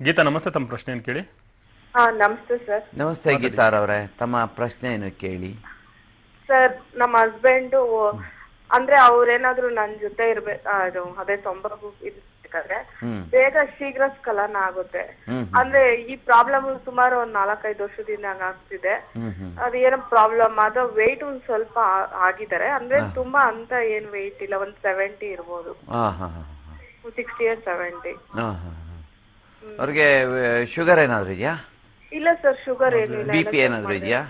ಗೀತಾ ನಮಸ್ತೆ ತಮ್ಮ ಏನು ಕೇಳಿ? ಹಾ ನಮಸ್ತೆ ಸರ್. ನಮಸ್ತೆ ಗೀತಾರವ್ರೆ ತಮ್ಮ ಪ್ರಶ್ನೆಯನ್ನು ಕೇಳಿ? ಸರ್ ನಮ್ಮ ಹಸ್ಬೆಂಡ್ ಅಂದ್ರೆ ಅವ್ರೇನಾದ್ರೂ ನನ್ ಜೊತೆ ಇರ್ಬೇಕು ಅದು ಅದೇ ತೊಂಬರು ಇರ್ಬೇಕಾದ್ರೆ ಹ್ಮ್. ಬೇಗ ಶೀಘ್ರ ಸ್ಕಲನ ಆಗುತ್ತೆ. ಹ್ಮ್ ಅಂದ್ರೆ ಈ ಪ್ರಾಬ್ಲಮ್ ಸುಮಾರು ಒಂದ್ ನಾಲ್ಕೈದು ವರ್ಷದಿಂದ ಹಂಗ್ ಆಗ್ತಿದೆ. ಹ್ಮ್ ಹ್ಮ್. ಅದು ಏನೋ ಪ್ರಾಬ್ಲಮ್ ಅದು ವೆಯ್ಟ್ ಒಂದ್ ಸ್ವಲ್ಪ ಆ- ಆಗಿದ್ದಾರೆ. ಅಂದ್ರೆ ತುಂಬಾ ಅಂತ ಏನ್ ವೆಯ್ಟ್ ಇಲ್ಲ ಒಂದ್ ಸೆವೆಂಟಿ ಇರ್ಬೋದು. ಹಾ ಹಾ ಹಾ. ಸಿಕ್ಸ್ಟಿ ಸೆವೆಂಟಿ ಹಾ ಹಾ. ಅವ್ರಿಗೆ ಶುಗರ್ ಏನಾದ್ರು ಇದೆಯಾ? ಇಲ್ಲ ಸರ್ ಶುಗರ್ ಏನಿಲ್ಲ. ಬಿಪಿ ಏನಾದ್ರು ಇದೆಯಾ?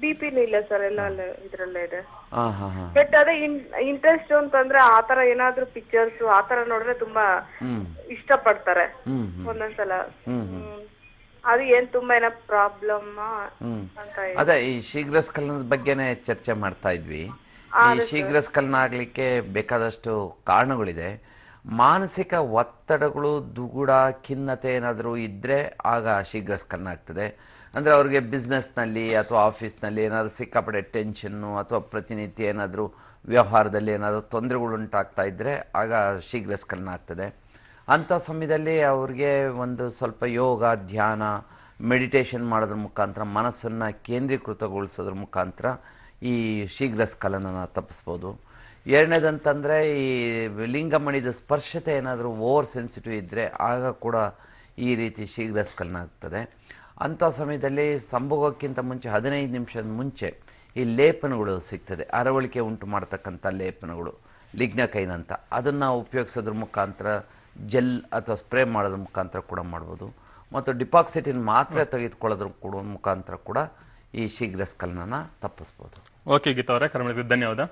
ಬಿಪಿ ಇಲ್ಲ ಸರ್ ಎಲ್ಲ ಇದ್ರಲ್ಲೇ ಇದೆ. ಬಟ್ ಅದೇ ಇಂಟ್ರೆಸ್ಟ್ ಅಂತಂದ್ರೆ ಆತರ ಏನಾದ್ರೂ ಪಿಕ್ಚರ್ಸ್ ಆತರ ನೋಡಿದ್ರೆ ತುಂಬಾ ಇಷ್ಟ ಪಡ್ತಾರೆ ಒಂದೊಂದ್ಸಲ. ಅದು ಏನ್ ತುಂಬಾ ಏನೋ ಪ್ರಾಬ್ಲಮ್. ಅದೇ ಈ ಶೀಘ್ರ ಸ್ಖಲನದ ಬಗ್ಗೆನೇ ಚರ್ಚೆ ಮಾಡ್ತಾ ಇದ್ವಿ. ಈ ಶೀಘ್ರ ಸ್ಖಲನ ಆಗ್ಲಿಕ್ಕೆ ಬೇಕಾದಷ್ಟು ಕಾರಣಗಳಿದೆ. ಮಾನಸಿಕ ಒತ್ತಡಗಳು ದುಗುಡ ಖಿನ್ನತೆ ಏನಾದರೂ ಇದ್ದರೆ ಆಗ ಶೀಘ್ರ ಸ್ಕನ್ ಆಗ್ತದೆ. ಅಂದರೆ ಅವ್ರಿಗೆ ಬಿಸ್ನೆಸ್ನಲ್ಲಿ ಅಥವಾ ಆಫೀಸ್ನಲ್ಲಿ ಏನಾದರೂ ಸಿಕ್ಕಾಪಟ್ಟೆ ಟೆನ್ಷನ್ನು ಅಥವಾ ಪ್ರತಿನಿತ್ಯ ಏನಾದರೂ ವ್ಯವಹಾರದಲ್ಲಿ ಏನಾದರೂ ತೊಂದರೆಗಳು ಉಂಟಾಗ್ತಾ ಇದ್ದರೆ ಆಗ ಶೀಘ್ರ ಸ್ಕನ್ ಆಗ್ತದೆ. ಅಂಥ ಸಮಯದಲ್ಲಿ ಅವ್ರಿಗೆ ಒಂದು ಸ್ವಲ್ಪ ಯೋಗ, ಧ್ಯಾನ ಮೆಡಿಟೇಷನ್ ಮಾಡೋದ್ರ ಮುಖಾಂತರ, ಮನಸ್ಸನ್ನು ಕೇಂದ್ರೀಕೃತಗೊಳಿಸೋದ್ರ ಮುಖಾಂತರ ಈ ಶೀಘ್ರ ಸ್ಖಲನನ ತಪ್ಪಿಸ್ಬೋದು. ಎರಡನೇದಂತಂದರೆ ಈ ಲಿಂಗಮಣಿದ ಸ್ಪರ್ಶತೆ ಏನಾದರೂ ಓವರ್ ಸೆನ್ಸಿಟಿವ್ ಇದ್ದರೆ ಆಗ ಕೂಡ ಈ ರೀತಿ ಶೀಘ್ರ ಸ್ಕಲ್ನ ಆಗ್ತದೆ. ಅಂಥ ಸಮಯದಲ್ಲಿ ಸಂಭೋಗಕ್ಕಿಂತ ಮುಂಚೆ ಹದಿನೈದು ನಿಮಿಷದ ಮುಂಚೆ ಈ ಲೇಪನಗಳು ಸಿಗ್ತದೆ. ಅರವಳಿಕೆ ಉಂಟು ಮಾಡ್ತಕ್ಕಂಥ ಲೇಪನಗಳು ಲಿಗ್ನಕೈನ್ ಅಂತ ಅದನ್ನು ಉಪಯೋಗಿಸೋದ್ರ ಮುಖಾಂತರ ಜೆಲ್ ಅಥವಾ ಸ್ಪ್ರೇ ಮಾಡೋದ್ರ ಮುಖಾಂತರ ಕೂಡ ಮಾಡ್ಬೋದು. ಮತ್ತು ಡಿಪಾಕ್ಸಿಟಿನ್ ಮಾತ್ರೆ ತೆಗೆದುಕೊಳ್ಳೋದ್ರ ಕೂಡ ಮುಖಾಂತರ ಕೂಡ ಈ ಶೀಘ್ರ ಸ್ಕಲ್ನನ ತಪ್ಪಿಸ್ಬೋದು. ಓಕೆ ಗೀತಾ ಅವರೇ ಕರೆ ಧನ್ಯವಾದ.